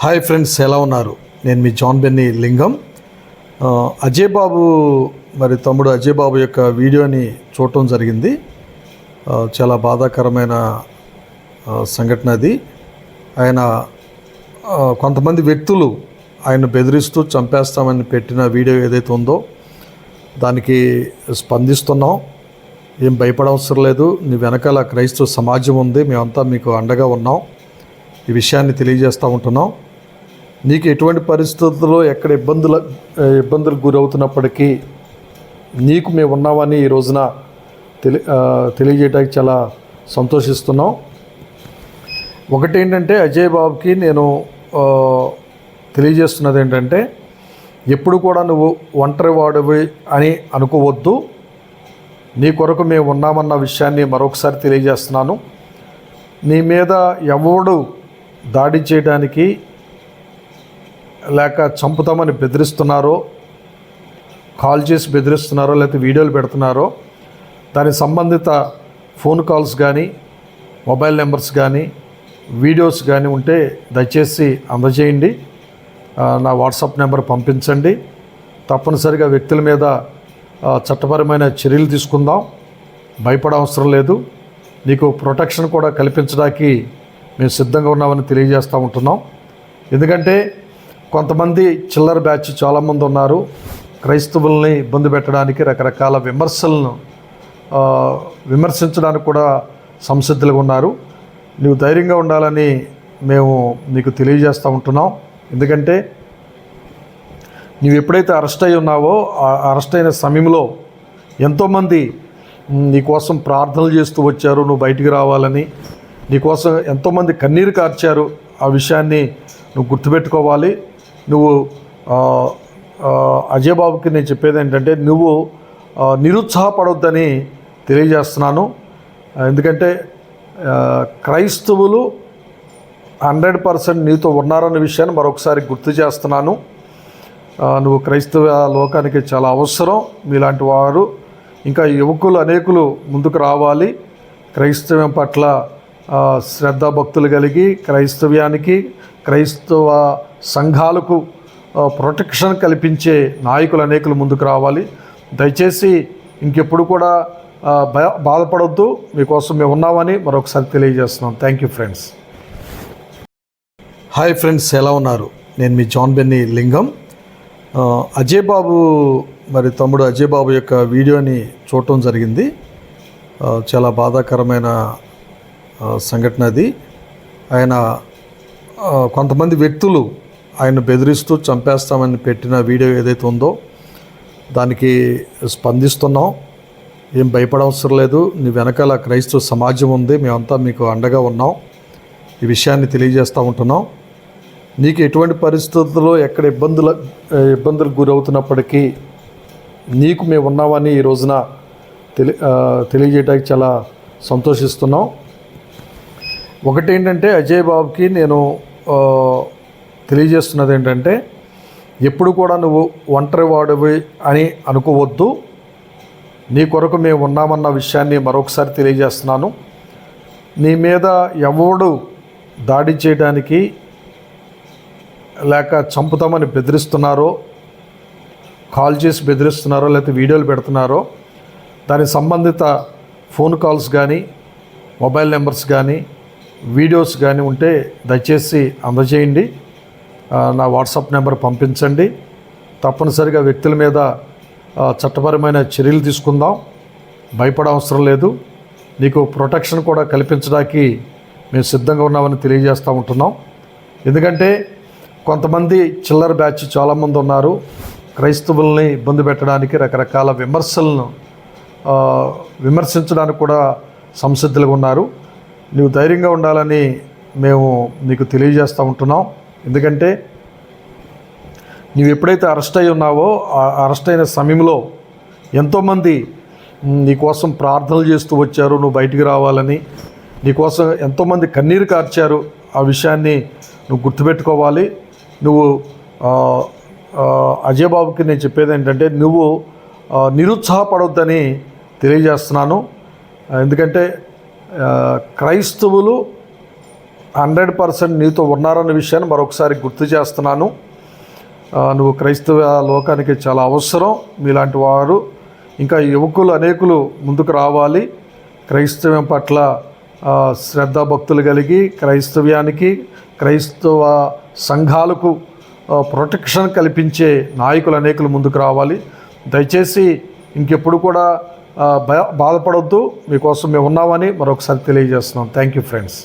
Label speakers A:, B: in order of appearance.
A: Hi friends ఎలా ఉన్నారు? నేను మీ జాన్ బెన్నీ లింగం. అజయ్ బాబు మరి తమ్ముడు అజయ్ బాబు యొక్క వీడియోని చూడటం జరిగింది. చాలా బాధాకరమైన సంఘటన అది. ఆయన కొంతమంది వ్యక్తులు ఆయన బెదిరిస్తూ చంపేస్తామని పెట్టిన వీడియో ఏదైతే ఉందో దానికి స్పందిస్తున్నాం. ఏం భయపడవసరం లేదు. నీ వెనకాల క్రైస్తవ సమాజం ఉంది. మేమంతా మీకు అండగా ఉన్నాం. ఈ విషయాన్ని తెలియజేస్తూ ఉంటున్నాం. నీకు ఎటువంటి పరిస్థితుల్లో ఎక్కడ ఇబ్బందుల ఇబ్బందులకు గురవుతున్నప్పటికీ నీకు మేము ఉన్నామని ఈ రోజున తెలి తెలియజేయడానికి చాలా సంతోషిస్తున్నాం. ఒకటి ఏంటంటే అజయ్ బాబుకి నేను తెలియజేస్తున్నది ఏంటంటే ఎప్పుడు కూడా నువ్వు ఒంటరి వాడివి అని అనుకోవద్దు. నీ కొరకు మేము ఉన్నామన్న విషయాన్ని మరొకసారి తెలియజేస్తున్నాను. నీ మీద ఎవడు దాడి చేయడానికి లేక చంపుతామని బెదిరిస్తున్నారో కాల్ చేసి బెదిరిస్తున్నారో లేకపోతే వీడియోలు పెడుతున్నారో దానికి సంబంధిత ఫోన్ కాల్స్ కానీ మొబైల్ నెంబర్స్ కానీ వీడియోస్ కానీ ఉంటే దయచేసి అందజేయండి. నా వాట్సాప్ నెంబర్ పంపించండి. తప్పనిసరిగా వ్యక్తుల మీద చట్టపరమైన చర్యలు తీసుకుందాం. భయపడవసరం లేదు. నీకు ప్రొటెక్షన్ కూడా కల్పించడానికి మేము సిద్ధంగా ఉన్నామని తెలియజేస్తూ ఉంటున్నాం. ఎందుకంటే కొంతమంది చిల్లర బ్యాచ్ చాలామంది ఉన్నారు. క్రైస్తవుల్ని ఇబ్బంది పెట్టడానికి రకరకాల విమర్శలను విమర్శించడానికి కూడా సంసిద్ధులుగా ఉన్నారు. నువ్వు ధైర్యంగా ఉండాలని మేము నీకు తెలియజేస్తూ ఉంటున్నాం. ఎందుకంటే నువ్వు ఎప్పుడైతే అరెస్ట్ అయి ఉన్నావో ఆ అరెస్ట్ అయిన సమయంలో ఎంతోమంది నీకోసం ప్రార్థనలు చేస్తూ వచ్చారు నువ్వు బయటికి రావాలని. నీకోసం ఎంతోమంది కన్నీరు కార్చారు. ఆ విషయాన్ని నువ్వు గుర్తుపెట్టుకోవాలి. నువ్వు అజయ్ బాబుకి నేను చెప్పేది ఏంటంటే నువ్వు నిరుత్సాహపడొద్దని తెలియజేస్తున్నాను. ఎందుకంటే క్రైస్తవులు హండ్రెడ్ పర్సెంట్ నీతో ఉన్నారన్న విషయాన్ని మరొకసారి గుర్తు చేస్తున్నాను. నువ్వు క్రైస్తవ లోకానికి చాలా అవసరం. మీలాంటి వారు ఇంకా యువకులు అనేకులు ముందుకు రావాలి. క్రైస్తవం పట్ల శ్రద్ధాభక్తులు కలిగి క్రైస్తవ్యానికి క్రైస్తవ సంఘాలకు ప్రొటెక్షన్ కల్పించే నాయకులు అనేకులు ముందుకు రావాలి. దయచేసి ఇంకెప్పుడు కూడా భయ బాధపడొద్దు. మీకోసం మేము ఉన్నామని మరొకసారి తెలియజేస్తున్నాం. Thank you friends hi friends ఎలా ఉన్నారు? నేను మీ జాన్ బెన్నీ లింగం. అజయ్ బాబు మరి తమ్ముడు అజయ్ బాబు యొక్క వీడియోని చూడటం జరిగింది. చాలా బాధాకరమైన సంఘటన అది. ఆయన కొంతమంది వ్యక్తులు ఆయన బెదిరిస్తూ చంపేస్తామని పెట్టిన వీడియో ఏదైతే ఉందో దానికి స్పందిస్తున్నాం. ఏం భయపడవసరం లేదు. నీ వెనకాల క్రైస్తవ సమాజం ఉంది. మేమంతా మీకు అండగా ఉన్నాం. ఈ విషయాన్ని తెలియజేస్తూ ఉంటున్నాం. నీకు ఎటువంటి పరిస్థితుల్లో ఎక్కడ ఇబ్బందుల ఇబ్బందులకు గురవుతున్నప్పటికీ నీకు మేము ఉన్నామని ఈ రోజున తెలి తెలియజేయడానికి చాలా సంతోషిస్తున్నాం. ఒకటి ఏంటంటే అజయ్ బాబుకి నేను తెలియజేస్తున్నది ఏంటంటే ఎప్పుడు కూడా నువ్వు ఒంటరి వాడివి అని అనుకోవద్దు. నీ కొరకు మేము ఉన్నామన్న విషయాన్ని మరొకసారి తెలియజేస్తున్నాను. నీ మీద ఎవడు దాడి చేయడానికి లేక చంపుతామని బెదిరిస్తున్నారో కాల్ చేసి బెదిరిస్తున్నారో లేకపోతే వీడియోలు పెడుతున్నారో దానికి సంబంధిత ఫోన్ కాల్స్ కానీ మొబైల్ నెంబర్స్ కానీ వీడియోస్ కానీ ఉంటే దయచేసి అందజేయండి. నా వాట్సాప్ నెంబర్ పంపించండి. తప్పనిసరిగా వ్యక్తుల మీద చట్టపరమైన చర్యలు తీసుకుందాం. భయపడవసరం లేదు. నీకు ప్రొటెక్షన్ కూడా కల్పించడానికి మేము సిద్ధంగా ఉన్నామని తెలియజేస్తూ ఉంటున్నాం. ఎందుకంటే కొంతమంది చిల్లర బ్యాచ్ చాలామంది ఉన్నారు. క్రైస్తవుల్ని ఇబ్బంది పెట్టడానికి రకరకాల విమర్శలను విమర్శించడానికి కూడా సంసిద్ధులుగా ఉన్నారు. నువ్వు ధైర్యంగా ఉండాలని మేము నీకు తెలియజేస్తూ ఉంటున్నాం. ఎందుకంటే నువ్వు ఎప్పుడైతే అరెస్ట్ అయి ఉన్నావో ఆ అరెస్ట్ అయిన సమయంలో ఎంతోమంది నీకోసం ప్రార్థనలు చేస్తూ వచ్చారు నువ్వు బయటికి రావాలని. నీకోసం ఎంతోమంది కన్నీరు కార్చారు. ఆ విషయాన్ని నువ్వు గుర్తుపెట్టుకోవాలి. నువ్వు అజయ్ బాబుకి నేను చెప్పేది ఏంటంటే నువ్వు నిరుత్సాహపడొద్దని తెలియజేస్తున్నాను. ఎందుకంటే క్రైస్తవులు హండ్రెడ్ పర్సెంట్ నీతో ఉన్నారన్న విషయాన్ని మరొకసారి గుర్తు చేస్తున్నాను. నువ్వు క్రైస్తవ లోకానికి చాలా అవసరం. మీలాంటి వారు ఇంకా యువకులు అనేకులు ముందుకు రావాలి. క్రైస్తవం పట్ల ఆ, శ్రద్ధ భక్తులు కలిగి క్రైస్తవ్యానికి క్రైస్తవ సంఘాలకు ప్రొటెక్షన్ కల్పించే నాయకులు అనేకులు ముందుకు రావాలి. దయచేసి ఇంకెప్పుడు కూడా భయ బాధపడొద్దు. మీకోసం మేము ఉన్నామని మరొకసారి తెలియజేస్తున్నాం. Thank you friends